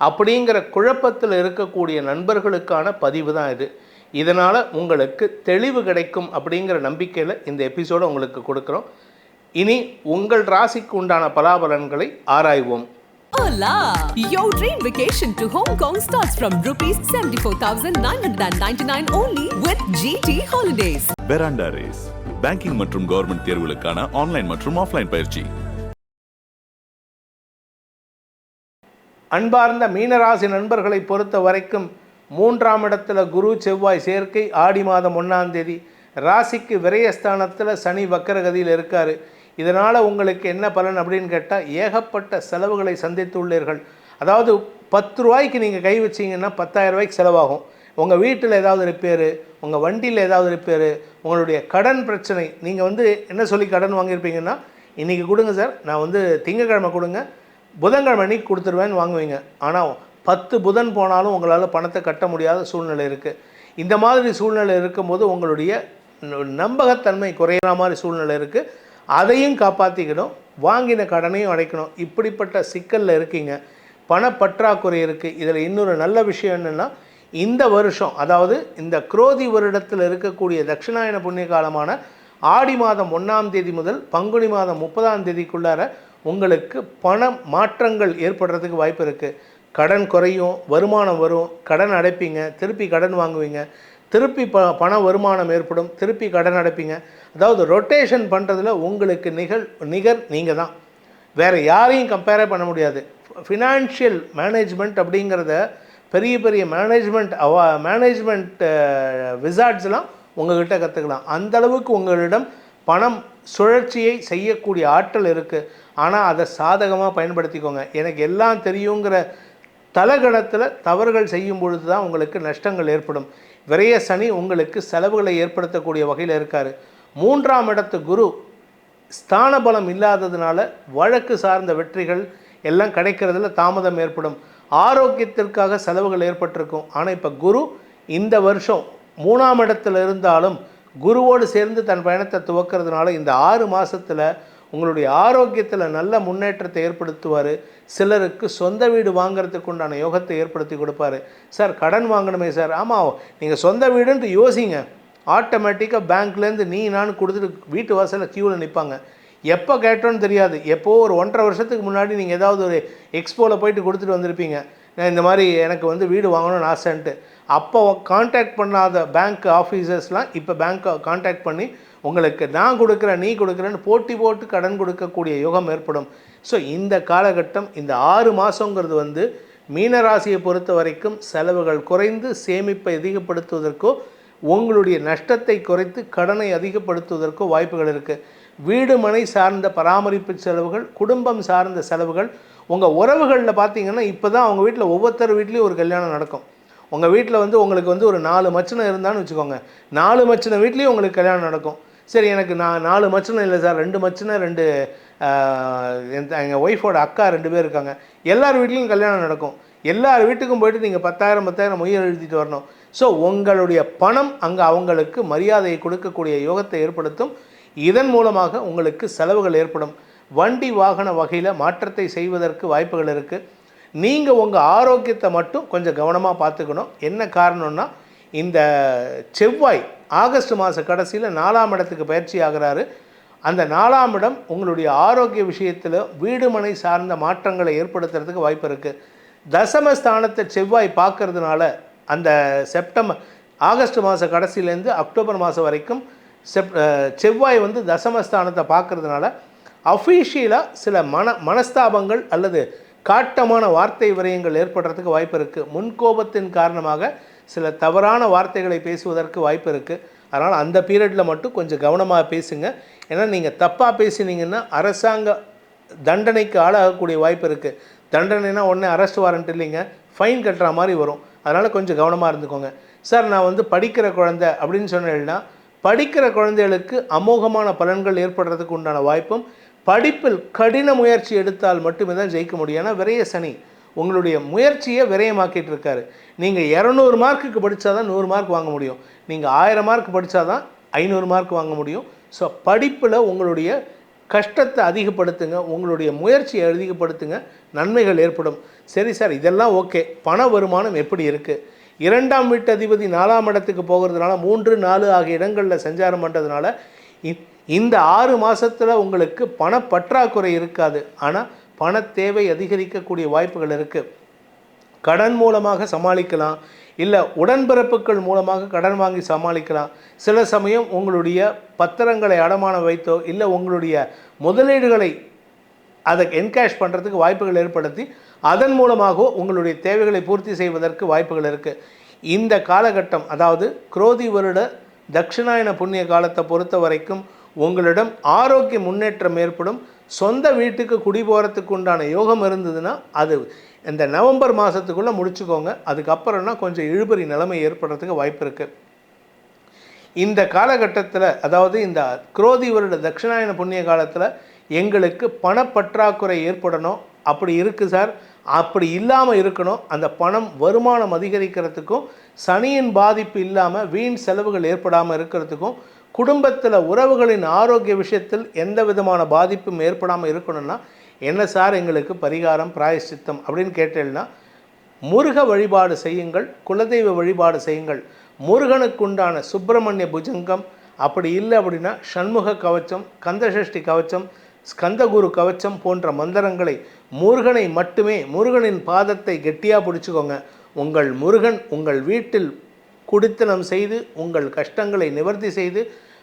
அப்படிங்கிற குழப்பத்தில் இருக்கக்கூடிய நண்பர்களுக்கான பதிவு தான் இது இதனால் உங்களுக்கு தெளிவு கிடைக்கும் அப்படிங்கிற நம்பிக்கையில் இந்த எபிசோடை உங்களுக்கு கொடுக்குறோம் இனி உங்கள் ராசிக்கு உண்டான பலாபலன்களை ஆராய்வோம் Hola! Your dream vacation to Hong Kong starts from rupees 74,999 only with GT Holidays. Veranda race banking மற்றும் கவர்மெண்ட் தேர்வுகளுக்கான ஆன்லைன் மற்றும் ஆஃப்லைன் பயிற்சி அன்பார்ந்த மீனராசி நண்பர்களை பொறுத்த வரைக்கும் மூன்றாம் இடத்துல குரு செவ்வாய் சேர்க்கை ஆடி மாதம் ஒன்றாம் தேதி ராசிக்கு விரயஸ்தானத்தில் சனி வக்கரகதியில் இருக்கார். இதனால் உங்களுக்கு என்ன பலன் அப்படின்னு கேட்டால் ஏகப்பட்ட செலவுகளை சந்தித்துள்ளீர்கள். அதாவது பத்து ரூபாய்க்கு நீங்கள் கை வச்சீங்கன்னா பத்தாயிரம் ரூபாய்க்கு செலவாகும். உங்கள் வீட்டில் ஏதாவது ரிப்பேரு உங்கள் வண்டியில் ஏதாவது ரிப்பேரு உங்களுடைய கடன் பிரச்சனை நீங்கள் வந்து என்ன சொல்லி கடன் வாங்கியிருப்பீங்கன்னா இன்றைக்கி கொடுங்க சார் நான் வந்து திங்கக்கிழமை கொடுங்க புதன்கிழமை அன்னைக்கு கொடுத்துருவேன்னு வாங்குவீங்க. ஆனால் பத்து புதன் போனாலும் உங்களால் பணத்தை கட்ட முடியாத சூழ்நிலை இருக்குது இந்த மாதிரி சூழ்நிலை இருக்கும்போது உங்களுடைய நம்பகத்தன்மை குறையிற மாதிரி சூழ்நிலை இருக்குது அதையும் காப்பாற்றிக்கணும் வாங்கின கடனையும் அடைக்கணும். இப்படிப்பட்ட சிக்கலில் இருக்கீங்க. பணப்பற்றாக்குறை இருக்குது இதில் இன்னொரு நல்ல விஷயம் என்னென்னா இந்த வருஷம் அதாவது இந்த குரோதி வருடத்தில் இருக்கக்கூடிய தட்சிணாயன புண்ணிய காலமான ஆடி மாதம் ஒன்றாம் தேதி முதல் பங்குனி மாதம் முப்பதாம் தேதிக்குள்ளார உங்களுக்கு பண மாற்றங்கள் ஏற்படுறதுக்கு வாய்ப்பு இருக்குது கடன் குறையும் வருமானம் வரும் கடன் அடைப்பீங்க திருப்பி கடன் வாங்குவீங்க. திருப்பி ப பண வருமானம் ஏற்படும் திருப்பி கடன் அடைப்பீங்க. அதாவது ரொட்டேஷன் பண்ணுறதுல உங்களுக்கு நிகழ் நிகர் நீங்கள் தான். வேறு யாரையும் கம்பேரே பண்ண முடியாது. ஃபினான்ஷியல் மேனேஜ்மெண்ட் அப்படிங்கிறத பெரிய பெரிய மேனேஜ்மெண்ட் அவா மேனேஜ்மெண்ட் விசார்ட்ஸ்லாம் உங்கள்கிட்ட கற்றுக்கலாம் அந்தளவுக்கு உங்களிடம் பணம் சுழற்சியை செய்யக்கூடிய ஆற்றல் இருக்குது ஆனால் அதை சாதகமாக பயன்படுத்திக்கோங்க. எனக்கு எல்லாம் தெரியுங்கிற தலகணத்தில் தவறுகள் செய்யும் பொழுது தான் உங்களுக்கு நஷ்டங்கள் ஏற்படும். விரைய சனி உங்களுக்கு செலவுகளை ஏற்படுத்தக்கூடிய வகையில் இருக்கார். மூன்றாம் இடத்து குரு ஸ்தான பலம் இல்லாததுனால வழக்கு சார்ந்த வெற்றிகள் எல்லாம் கிடைக்கிறதுல தாமதம் ஏற்படும். ஆரோக்கியத்திற்காக செலவுகள் ஏற்பட்டிருக்கும். ஆனால் இப்போ குரு இந்த வருஷம் மூணாம் இடத்துல இருந்தாலும் குருவோடு சேர்ந்து தன் பயணத்தை துவக்கிறதுனால இந்த ஆறு மாதத்தில் உங்களுடைய ஆரோக்கியத்தில் நல்ல முன்னேற்றத்தை ஏற்படுத்துவார். சிலருக்கு சொந்த வீடு வாங்குறதுக்கு உண்டான யோகத்தை ஏற்படுத்தி கொடுப்பாரு. சார் கடன் வாங்கணுமே சார். ஆமாம் நீங்கள் சொந்த வீடுன்ட்டு யோசிங்க. ஆட்டோமேட்டிக்காக பேங்க்லேருந்து நீ நான் கொடுத்துட்டு வீட்டு வாசலில் க்யூவில் நிற்பாங்க எப்போ கேட்டோன்னு தெரியாது. எப்போ ஒரு ஒன்றரை வருஷத்துக்கு முன்னாடி நீங்கள் ஏதாவது ஒரு எக்ஸ்போவில் போயிட்டு கொடுத்துட்டு வந்திருப்பீங்க. நான் இந்த மாதிரி எனக்கு வந்து வீடு வாங்கணும்னு ஆசைன்ட்டு. அப்போ காண்டாக்ட் பண்ணாத பேங்க் ஆஃபீஸர்ஸ்லாம் இப்போ பேங்க்கை காண்டாக்ட் பண்ணி உங்களுக்கு நான் கொடுக்குறேன் நீ கொடுக்குறேன்னு போட்டி போட்டு கடன் கொடுக்கக்கூடிய யுகம் ஏற்படும். ஸோ இந்த காலகட்டம் இந்த ஆறு மாதங்கிறது வந்து மீனராசியை பொறுத்த வரைக்கும் செலவுகள் குறைந்து சேமிப்பை அதிகப்படுத்துவதற்கோ உங்களுடைய நஷ்டத்தை குறைத்து கடனை அதிகப்படுத்துவதற்கோ வாய்ப்புகள் இருக்குது வீடு மனை சார்ந்த பராமரிப்பு செலவுகள் குடும்பம் சார்ந்த செலவுகள் உங்கள் உறவுகளில் பார்த்தீங்கன்னா இப்போ தான் அவங்க வீட்டில் ஒவ்வொருத்தர் வீட்லேயும் ஒரு கல்யாணம் நடக்கும். உங்கள் வீட்டில் வந்து உங்களுக்கு வந்து ஒரு நாலு மச்சனை இருந்தான்னு வச்சுக்கோங்க. நாலு மச்சனை வீட்லேயும் உங்களுக்கு கல்யாணம் நடக்கும். சரி எனக்கு நான் நாலு மச்சனம் இல்லை சார் ரெண்டு மச்சனம் ரெண்டு எங்கள் ஒய்ஃபோட அக்கா ரெண்டு பேர் இருக்காங்க. எல்லார் வீட்லேயும் கல்யாணம் நடக்கும். எல்லார் வீட்டுக்கும் போயிட்டு நீங்கள் பத்தாயிரம் பத்தாயிரம் மொய் எழுதிட்டு வரணும். ஸோ உங்களுடைய பணம் அங்கே அவங்களுக்கு மரியாதையை கொடுக்கக்கூடிய யோகத்தை ஏற்படுத்தும். இதன் மூலமாக உங்களுக்கு செலவுகள் ஏற்படும். வண்டி வாகன வகையில் மாற்றத்தை செய்வதற்கு வாய்ப்புகள் இருக்குது நீங்கள் உங்கள் ஆரோக்கியத்தை மட்டும் கொஞ்சம் கவனமாக பார்த்துக்கணும். என்ன காரணம்னா இந்த செவ்வாய் ஆகஸ்ட் மாத கடைசியில் நாலாம் இடத்துக்கு பயிற்சி ஆகிறாரு. அந்த நாலாம் இடம் உங்களுடைய ஆரோக்கிய விஷயத்தில் வீடுமனை சார்ந்த மாற்றங்களை ஏற்படுத்துறதுக்கு வாய்ப்பு இருக்குது தசமஸ்தானத்தை செவ்வாய் பார்க்கறதுனால அந்த செப்டம்பர் ஆகஸ்ட் மாத கடைசியிலேருந்து அக்டோபர் மாதம் வரைக்கும் செப் செவ்வாய் வந்து தசமஸ்தானத்தை பார்க்கறதுனால அஃபீஷியலாக சில மன மனஸ்தாபங்கள் அல்லது காட்டமான வார்த்தை விரயங்கள் ஏற்படுறதுக்கு வாய்ப்பு இருக்குது முன்கோபத்தின் காரணமாக சில தவறான வார்த்தைகளை பேசுவதற்கு வாய்ப்பு இருக்குது அதனால் அந்த பீரியடில் மட்டும் கொஞ்சம் கவனமாக பேசுங்க. ஏன்னா நீங்கள் தப்பாக பேசினீங்கன்னா அரசாங்க தண்டனைக்கு ஆளாகக்கூடிய வாய்ப்பு இருக்குது தண்டனைனா உடனே அரெஸ்ட் வாரண்ட் இல்லைங்க ஃபைன் கட்டுற மாதிரி வரும். அதனால் கொஞ்சம் கவனமாக இருந்துக்கோங்க. சார் நான் வந்து படிக்கிற குழந்தை அப்படின்னு சொன்னேன்னா படிக்கிற குழந்தைகளுக்கு அமோகமான பலன்கள் ஏற்படுறதுக்கு உண்டான வாய்ப்பும் படிப்பில் கடின முயற்சி எடுத்தால் மட்டுமே தான் ஜெயிக்க முடியும். ஏன்னா விரைய சனி. உங்களுடைய முயற்சியை விரயமாக்கிட்டு இருக்காரு. நீங்கள் இரநூறு மார்க்குக்கு படித்தா தான் நூறு மார்க் வாங்க முடியும். நீங்கள் ஆயிரம் மார்க் படித்தா தான் ஐநூறு மார்க் வாங்க முடியும். ஸோ படிப்பில் உங்களுடைய கஷ்டத்தை அதிகப்படுத்துங்க. உங்களுடைய முயற்சியை அதிகப்படுத்துங்க. நன்மைகள் ஏற்படும். சரி சார் இதெல்லாம் ஓகே. பண வருமானம் எப்படி இருக்குது இரண்டாம் வீட்டு அதிபதி நாலாம் இடத்துக்கு போகிறதுனால மூன்று நாலு ஆகிய இடங்களில் சஞ்சாரம் பண்ணுறதுனால இந்த ஆறு மாதத்தில் உங்களுக்கு பணப்பற்றாக்குறை இருக்காது. ஆனால் பண தேவை அதிகரிக்கக்கூடிய வாய்ப்புகள் இருக்குது கடன் மூலமாக சமாளிக்கலாம். இல்லை உடன்பிறப்புகள் மூலமாக கடன் வாங்கி சமாளிக்கலாம். சில சமயம் உங்களுடைய பத்திரங்களை அடமானம் வைத்தோ இல்லை உங்களுடைய முதலீடுகளை அதை என்கேஷ் பண்ணுறதுக்கு வாய்ப்புகள் ஏற்படுத்தி அதன் மூலமாக உங்களுடைய தேவைகளை பூர்த்தி செய்வதற்கு வாய்ப்புகள் இருக்குது இந்த காலகட்டம் அதாவது குரோதி வருட தட்சிணாயன புண்ணிய காலத்தை பொறுத்த வரைக்கும் உங்களிடம் ஆரோக்கிய முன்னேற்றம் ஏற்படும். சொந்த வீட்டுக்கு குடி போகிறதுக்கு உண்டான யோகம் இருந்ததுன்னா அது இந்த நவம்பர் மாதத்துக்குள்ளே முடிச்சுக்கோங்க. அதுக்கப்புறம்னா கொஞ்சம் இழுபறி நிலைமை ஏற்படுறதுக்கு வாய்ப்பு இருக்குது இந்த காலகட்டத்தில் அதாவது இந்த குரோதி வருட தட்சிணாயன புண்ணிய காலத்தில் எங்களுக்கு பணப்பற்றாக்குறை ஏற்படணும். அப்படி இருக்குது சார். அப்படி இல்லாமல் இருக்கணும். அந்த பணம் வருமானம் அதிகரிக்கிறதுக்கும் சனியின் பாதிப்பு இல்லாமல் வீண் செலவுகள் ஏற்படாமல் இருக்கிறதுக்கும் குடும்பத்தில் உறவுகளின் ஆரோக்கிய விஷயத்தில் எந்த விதமான பாதிப்பும் ஏற்படாமல் இருக்கணும்னா என்ன சார் எங்களுக்கு பரிகாரம் பிராயசித்தம் அப்படின்னு கேட்டேன்னா முருக வழிபாடு செய்யுங்கள் குலதெய்வ வழிபாடு செய்யுங்கள். முருகனுக்குண்டான சுப்பிரமணிய புஜங்கம் அப்படி இல்லை அப்படின்னா சண்முக கவச்சம் கந்தசஷ்டி கவச்சம் ஸ்கந்தகுரு கவச்சம் போன்ற மந்திரங்களை முருகனை மட்டுமே முருகனின் பாதத்தை கெட்டியாக பிடிச்சிக்கோங்க. உங்கள் முருகன் உங்கள் வீட்டில் குடித்தனம் செய்து உங்கள் கஷ்டங்களை நிவர்த்தி செய்து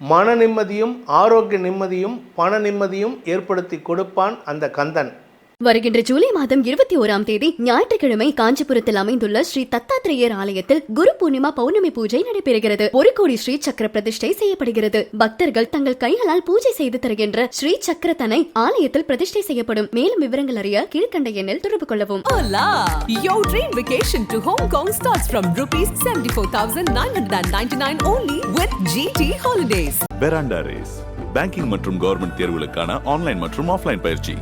மன நிம்மதியும் ஆரோக்கிய நிம்மதியும் பண நிம்மதியும் ஏற்படுத்தி கொடுப்பான் அந்த கந்தன். வருகின்ற ஜூலை மாதம் இருபத்தி ஓராம் தேதி ஞாயிற்றுக்கிழமை காஞ்சிபுரத்தில் அமைந்துள்ள ஸ்ரீ தத்தாத்திரேயர் ஆலயத்தில் குரு பூர்ணிமா பௌர்ணமி பூஜை நடைபெறுகிறது. ஒரு கோடி ஸ்ரீ சக்கர பிரதிஷ்டை செய்யப்படுகிறது. பக்தர்கள் தங்கள் கைகளால் பூஜை செய்து தருகின்ற ஸ்ரீ சக்கரத்தனை ஆலயத்தில் பிரதிஷ்டை செய்யப்படும். மேலும் விவரங்கள் அறிய கீழ்கண்ட எண்ணில் தொடர்பு கொள்ளவும்! Your dream vacation to Hong Kong starts from rupees 74,999 only with GT Holidays. Veranda race banking மற்றும் கவர்மெண்ட் தேர்வுகளுக்கான ஆன்லைன் மற்றும் ஆஃப்லைன் பயிற்சி.